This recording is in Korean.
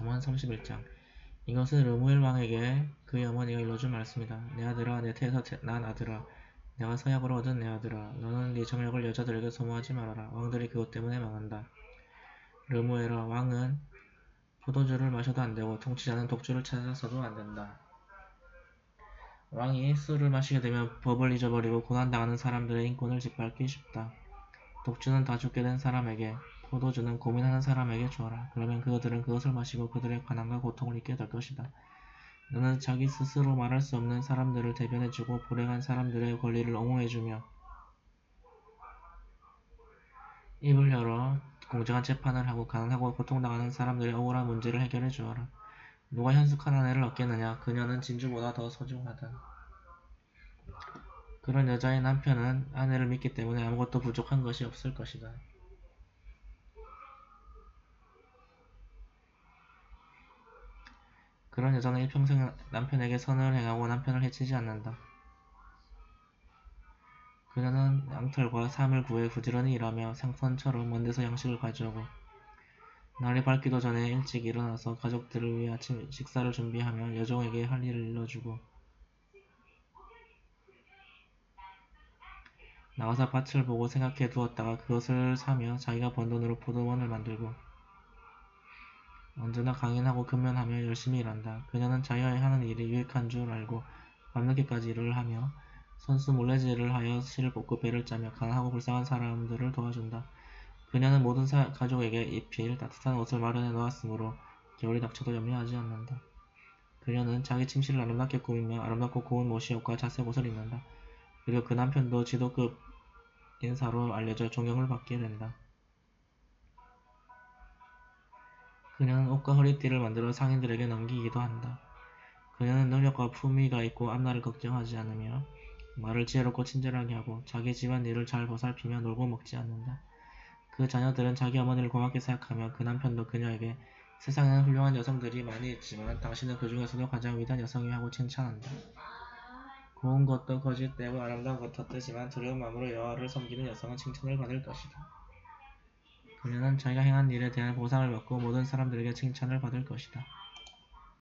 잠언 31장 이것은 르무엘 왕에게 그의 어머니가 일러준 말씀이다. 내 아들아 내 태에서 난 아들아 내가 서약으로 얻은 내 아들아 너는 네 정력을 여자들에게 소모하지 말아라. 왕들이 그것 때문에 망한다. 르무엘아 왕은 포도주를 마셔도 안 되고 통치자는 독주를 찾아서도 안 된다. 왕이 술을 마시게 되면 법을 잊어버리고 고난당하는 사람들의 인권을 짓밟기 쉽다. 독주는 다 죽게 된 사람에게, 포도주는 고민하는 사람에게 주어라. 그러면 그들은 그것을 마시고 그들의 가난과 고통을 잊게 될 것이다. 너는 자기 스스로 말할 수 없는 사람들을 대변해주고 불행한 사람들의 권리를 옹호해주며 입을 열어 공정한 재판을 하고 가난하고 고통당하는 사람들의 억울한 문제를 해결해 주어라. 누가 현숙한 아내를 얻겠느냐? 그녀는 진주보다 더 소중하다. 그런 여자의 남편은 아내를 믿기 때문에 아무것도 부족한 것이 없을 것이다. 그런 여자는 일평생 남편에게 선을 행하고 남편을 해치지 않는다. 그녀는 양털과 삶을 구해 부지런히 일하며 생선처럼 먼 데서 양식을 가져오고 날이 밝기도 전에 일찍 일어나서 가족들을 위해 아침 식사를 준비하며 여종에게 할 일을 일러주고 나가서 밭을 보고 생각해 두었다가 그것을 사며 자기가 번 돈으로 포도원을 만들고 언제나 강인하고 근면하며 열심히 일한다. 그녀는 자기가 하는 일이 유익한 줄 알고 밤늦게까지 일을 하며 선수 몰래질을 하여 실을 뽑고 배를 짜며 가난하고 불쌍한 사람들을 도와준다. 그녀는 모든 사, 가족에게 입힐 따뜻한 옷을 마련해 놓았으므로 겨울이 닥쳐도 염려하지 않는다. 그녀는 자기 침실을 아름답게 꾸미며 아름답고 고운 모시옷과 자색 옷을 입는다. 그리고 그 남편도 지도급 인사로 알려져 존경을 받게 된다. 그녀는 옷과 허리띠를 만들어 상인들에게 넘기기도 한다. 그녀는 능력과 품위가 있고 앞날을 걱정하지 않으며 말을 지혜롭고 친절하게 하고 자기 집안 일을 잘 보살피며 놀고 먹지 않는다. 그 자녀들은 자기 어머니를 고맙게 생각하며 그 남편도 그녀에게 세상에는 훌륭한 여성들이 많이 있지만 당신은 그 중에서도 가장 위대한 여성이 하고 칭찬한다. 고운 것도 거짓되고 아름다운 것도 헛되지만 두려운 마음으로 여호와를 섬기는 여성은 칭찬을 받을 것이다. 그녀는 자기가 행한 일에 대한 보상을 받고 모든 사람들에게 칭찬을 받을 것이다.